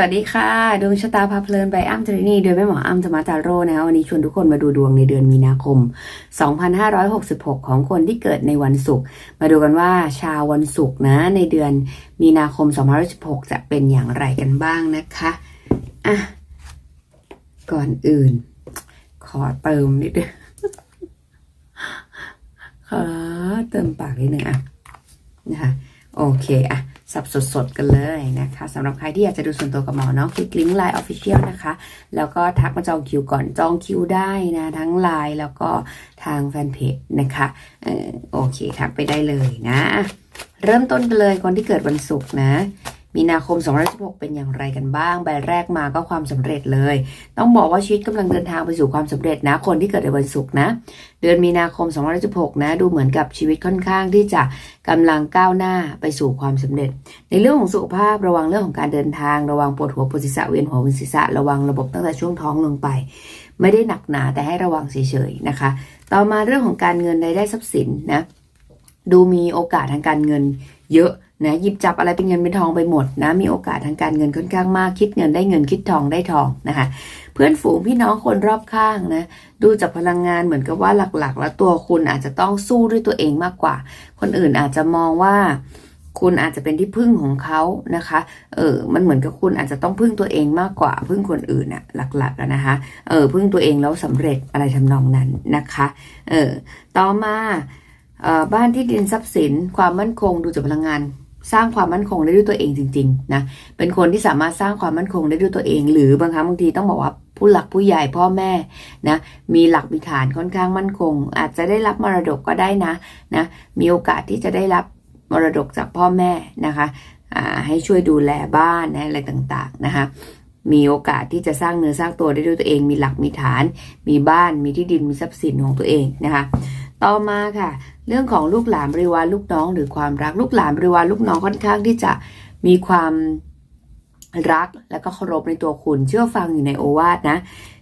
วัสดีค่ะดวงชะตาพาเพลินไปอ้ำจรินีโดยแม่หมออ้ำธรรมจาโรนะคะวันนี้ชวนทุกคนมาดูดวงในเดือนมีนาคม 2566 ของคนที่เกิดในวันศุกร์มาดูกันว่าชาววันศุกร์นะ ในเดือนมีนาคม 2566 จะเป็นอย่างไรกันบ้างนะคะอะก่อนอื่น ขอเติมนิดนึงขอเติมปากนิดนึงอะนะคะโอเคอะ สับสดๆกันเลยนะคะสำหรับใครที่อยากจะดูส่วนตัวกับหมอเนาะคลิกลิงก์ไลน์ออฟฟิเชียลนะคะ แล้วก็ทักมาจองคิวก่อนจองคิวได้นะ ทั้งไลน์แล้วก็ทางแฟนเพจนะคะออโอเคทักไปได้เลยนะ เริ่มต้นกันเลยคนที่เกิดวันศุกร์นะ มีนาคม 2016 เป็นอย่างไรกันบ้าง ใบแรกมาก็ความสำเร็จเลย ต้องบอกว่าชีวิตกำลังเดินทางไปสู่ความสำเร็จนะ คนที่เกิดในวันศุกร์นะ เดือนมีนาคม 2016 นะ ดูเหมือนกับชีวิตค่อนข้างที่จะกำลังก้าวหน้าไปสู่ความสำเร็จ ในเรื่องของสุขภาพระวังเรื่องของการเดินทาง ระวังปวดหัวปวดศีรษะเวียนหัวเวียนศีรษะระวังระบบตั้งแต่ช่วงท้องลงไป ไม่ได้หนักหนาแต่ให้ระวังเฉยๆนะคะ ต่อมาเรื่องของการเงินรายได้ทรัพย์สินนะ ดูมีโอกาสทางการเงินเยอะ นะหยิบจับอะไรเป็นเงินเป็นทองไปหมดนะมีโอกาสทางการเงินค่อนข้างมากคิดเงินได้เงินคิดทองได้ทองนะคะเพื่อนฝูงพี่น้องคนรอบข้างนะดูจากพลังงานเหมือนกับว่าหลักๆ แล้วตัวคุณอาจจะต้องสู้ด้วยตัวเองมากกว่า คนอื่นอาจจะมองว่าคุณอาจจะเป็นที่พึ่งของเขานะคะ เออ มันเหมือนกับคุณอาจจะต้องพึ่งตัวเองมากกว่า พึ่งคนอื่นอะหลักๆนะคะ เออ พึ่งตัวเองแล้วสำเร็จอะไรทำนองนั้นนะคะ เออ ต่อมา เอ่อบ้านที่ดินทรัพย์สิน ความมั่นคงดูจากพลังงาน สร้างความมั่นคงได้ด้วยตัวเองจริงๆนะเป็นคนที่สามารถสร้างความมั่นคงได้ด้วยตัวเอง หรือบางครั้งบางทีต้องบอกว่าผู้หลักผู้ใหญ่พ่อแม่นะมีหลักมีฐานค่อนข้างมั่นคง อาจจะได้รับมรดกก็ได้นะนะมีโอกาสที่จะได้รับมรดกจากพ่อแม่นะคะให้ช่วยดูแลบ้านนะอะไรต่างๆนะคะมีโอกาสที่จะสร้างเนื้อสร้างตัวได้ด้วยตัวเอง มีหลักมีฐาน มีบ้านมีที่ดินมีทรัพย์สินของตัวเองนะคะ ต่อมาค่ะ เรื่องของลูกหลานบริวารลูกน้องหรือความรักลูกหลานบริวารลูกน้องค่อนข้างที่จะมีความรักและก็เคารพในตัวคุณเชื่อฟังอยู่ในโอวาทนะ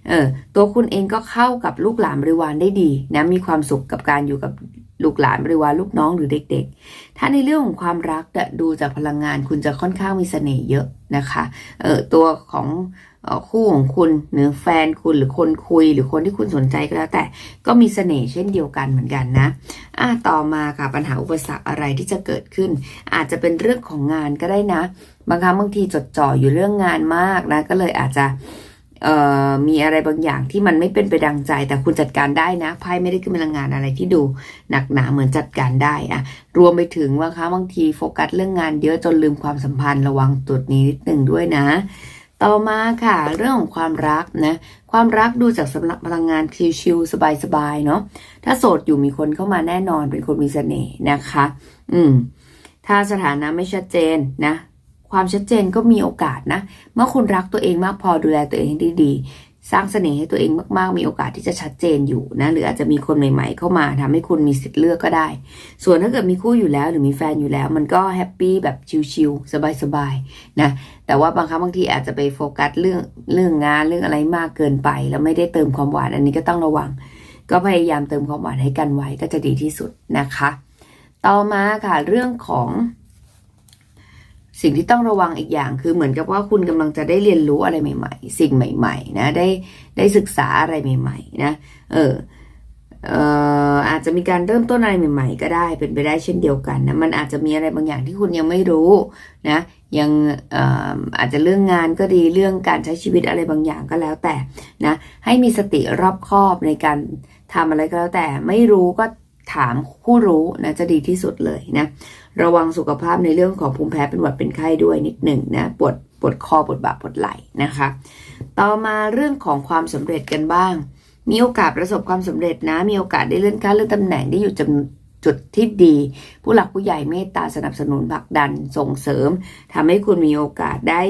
เออตัวคุณเองก็เข้ากับลูกหลานบริวารได้ดีนะมีความสุขกับการอยู่กับลูกหลานบริวารลูกน้องหรือเด็ก ๆ ถ้าในเรื่องของความรักดูจากพลังงานคุณจะค่อนข้างมีเสน่ห์เยอะนะคะเออตัวของ คู่ของคุณหรือแฟนคุณหรือคนคุยหรือคนที่คุณสนใจก็แล้วแต่ก็มีเสน่ห์เช่นเดียวกันเหมือนกันนะอะต่อมาค่ะปัญหาอุปสรรคอะไรที่จะเกิดขึ้น อาจจะเป็นเรื่องของงานก็ได้นะ บางครั้งบางทีจดจ่ออยู่เรื่องงานมากนะก็เลยอาจจะมีอะไรบางอย่างที่มันไม่เป็นไปดังใจ แต่คุณจัดการได้นะไพ่ไม่ได้ขึ้นพลังงานอะไรที่ดูหนักหนาเหมือนจัดการได้อะรวมไปถึงว่าคะบางทีโฟกัสเรื่องงานเยอะจนลืมความสัมพันธ์ระวังจุดนี้นิดหนึ่งด้วยนะ ต่อมาค่ะ เรื่องของความรักนะความรักดูจากสำหรับพลังงานชิลๆสบายๆเนาะถ้าโสดอยู่มีคนเข้ามาแน่นอนเป็นคนมีเสน่ห์นะคะ อืม ถ้าสถานะไม่ชัดเจนนะ ความชัดเจนก็มีโอกาสนะ เมื่อคุณรักตัวเองมากพอดูแลตัวเองให้ดีๆ สร้างเสน่ห์ให้ตัวเองมากๆ มีโอกาสที่จะชัดเจนอยู่นะหรืออาจจะมีคนใหม่ ๆ เข้ามาทำให้คุณมีสิทธิ์เลือกก็ได้ ส่วนถ้าเกิดมีคู่อยู่แล้ว หรือมีแฟนอยู่แล้ว มันก็แฮปปี้แบบชิลๆสบายๆนะแต่ว่าบางครั้งบางทีอาจจะไปโฟกัสเรื่องเรื่องงานเรื่องอะไรมากเกินไป แล้วไม่ได้เติมความหวานอันนี้ก็ต้องระวัง ก็พยายามเติมความหวานให้กันไว้ก็จะดีที่สุดนะคะ ต่อมาค่ะเรื่องของ สิ่งที่ต้องระวังอีกอย่างคือเหมือนกับว่าคุณกำลังจะได้เรียนรู้อะไรใหม่ ๆ สิ่งใหม่ ๆ นะ ได้ได้ศึกษาอะไรใหม่ ๆ นะ เออเอ่ออาจจะมีการเริ่มต้นอะไรใหม่ ๆ ก็ได้เป็นไปได้เช่นเดียวกันนะมันอาจจะมีอะไรบางอย่างที่คุณยังไม่รู้นะยังเอ่ออาจจะเรื่องงานก็ดีเรื่องการใช้ชีวิตอะไรบางอย่างก็แล้วแต่นะให้มีสติรอบคอบในการทำอะไรก็แล้วแต่ไม่รู้ก็ ถามผู้รู้นะจะดีที่สุดเลยนะ ระวังสุขภาพในเรื่องของภูมิแพ้เป็นหวัดเป็นไข้ด้วยนิดหนึ่งนะปวดปวดคอปวดบ่าปวดไหล่นะคะ ต่อมาเรื่องของความสำเร็จกันบ้าง มีโอกาสประสบความสำเร็จนะ มีโอกาสได้เลื่อนขั้นเลื่อนตำแหน่งได้อยู่จำจุดที่ดี ผู้หลักผู้ใหญ่เมตตาสนับสนุนผลักดันส่งเสริมทำให้คุณมีโอกาสได้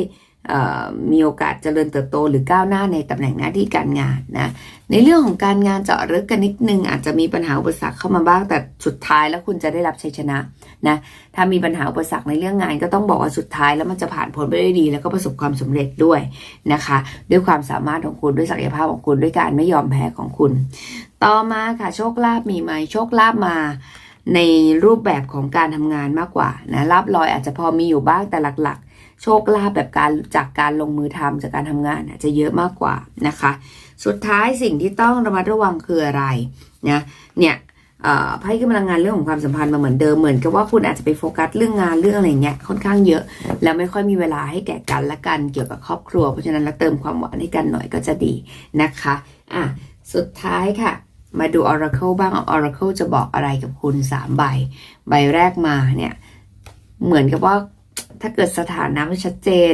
มีโอกาสเจริญเติบโตหรือก้าวหน้าในตำแหน่งหน้าที่การงานนะ ในเรื่องของการงานเจาะลึกกันนิดนึงอาจจะมีปัญหาอุปสรรคเข้ามาบ้างแต่สุดท้ายแล้วคุณจะได้รับชัยชนะนะ ถ้ามีปัญหาอุปสรรคในเรื่องงานก็ต้องบอกว่าสุดท้ายแล้วมันจะผ่านพ้นไปได้ดี แล้วก็ประสบความสำเร็จด้วยนะคะ ด้วยความสามารถของคุณด้วยศักยภาพของคุณด้วยการไม่ยอมแพ้ของคุณ ต่อมาค่ะโชคลาภมีไหมโชคลาภมา ในรูปแบบของการทำงานมากกว่านะลาบลอยอาจจะพอมีอยู่บ้างแต่หลักๆ โชคลาภแบบการจากการลงมือทำจากการทำงานอาจจะเยอะมากกว่านะคะ สุดท้ายสิ่งที่ต้องระมัดระวังคืออะไรนะเนี่ยไพ่ขึ้นพลังงานเรื่องของความสัมพันธ์มาเหมือนเดิมเหมือนกับว่าคุณอาจจะไปโฟกัสเรื่องงานเรื่องอะไรเงี้ยค่อนข้างเยอะ แล้วไม่ค่อยมีเวลาให้แก่กันและกันเกี่ยวกับครอบครัวเพราะฉะนั้นแล้วเติมความหวานให้กันหน่อยก็จะดีนะคะอะสุดท้ายค่ะ มาดู Oracle บ้าง Oracle จะบอกอะไรกับคุณ 3 ใบ ใบแรกมาเนี่ย เหมือนกับว่าถ้าเกิดสถานะไม่ชัดเจน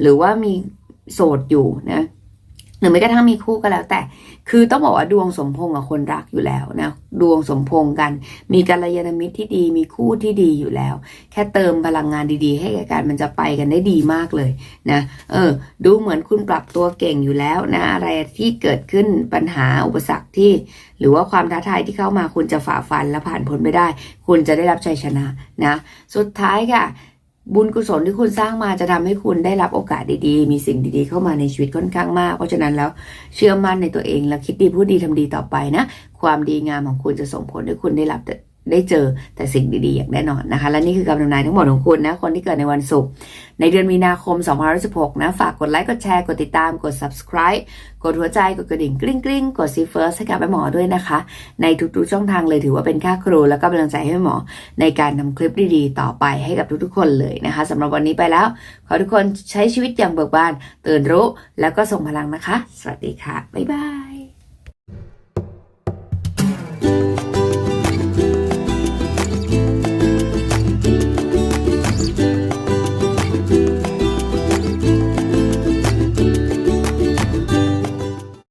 หรือว่ามีโสดอยู่นะ หรือไม่กระทั่งมีคู่ก็แล้ว แต่ คือต้องบอกว่าดวงสมพงษ์กับคนรักอยู่แล้วนะดวงสมพงษ์กัน มีกัลยาณมิตรที่ดี มีคู่ที่ดีอยู่แล้ว แค่เติมพลังงานดีๆ ให้แก่กันมันจะไปกันได้ดีมากเลยนะเออ ดูเหมือนคุณปรับตัวเก่งอยู่แล้วนะอะไรที่เกิดขึ้นปัญหาอุปสรรคที่ หรือว่าความท้าทายที่เข้ามาคุณจะฝ่าฟันและผ่านพ้นไปได้ คุณจะได้รับชัยชนะนะ สุดท้ายค่ะ บุญกุศลที่คุณสร้างมาจะทำให้คุณได้รับโอกาสดีๆ มีสิ่งดีๆ เข้ามาในชีวิตค่อนข้างมาก เพราะฉะนั้นแล้วเชื่อมั่นในตัวเอง และคิดดีพูดดีทำดีต่อไปนะ ความดีงามของคุณจะส่งผลให้คุณได้รับ ได้เจอแต่สิ่งดีๆ อย่างแน่นอนนะคะ และนี่คือคำทำนายทั้งหมดของคุณนะ คนที่เกิดในวันศุกร์ในเดือนมีนาคม 2016 นะ ฝากกดไลค์ กดแชร์ กดติดตาม กด subscribe กดหัวใจ กดกระดิ่งกริ๊งกริ๊งกดซีเฟิร์สให้กับแม่หมอด้วยนะคะ ในทุกๆช่องทางเลยถือว่าเป็นค่าครู แล้วก็กำลังใจให้หมอ ในการทำคลิปดีๆ ต่อไปให้กับทุกๆ คนเลยนะคะสำหรับวันนี้ไปแล้ว ขอทุกคนใช้ชีวิตอย่างเบิกบาน ตื่นรู้ แล้วก็ส่งพลังนะคะ สวัสดีค่ะ บ๊ายบาย